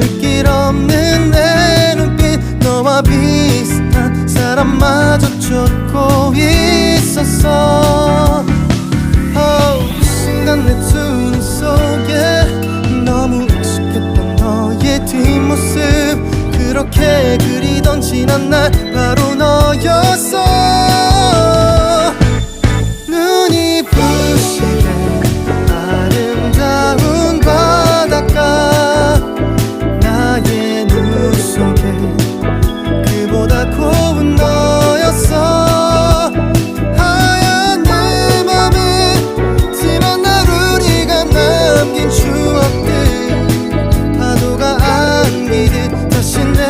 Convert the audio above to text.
흙길 없는 내 눈빛 너와 비슷한 사람마저 쫓고 있었어 oh, 그 순간 내 눈 속에 너무 익숙했던 너의 뒷모습. 그렇게 그리던 지난 날 바로 너였어. içinde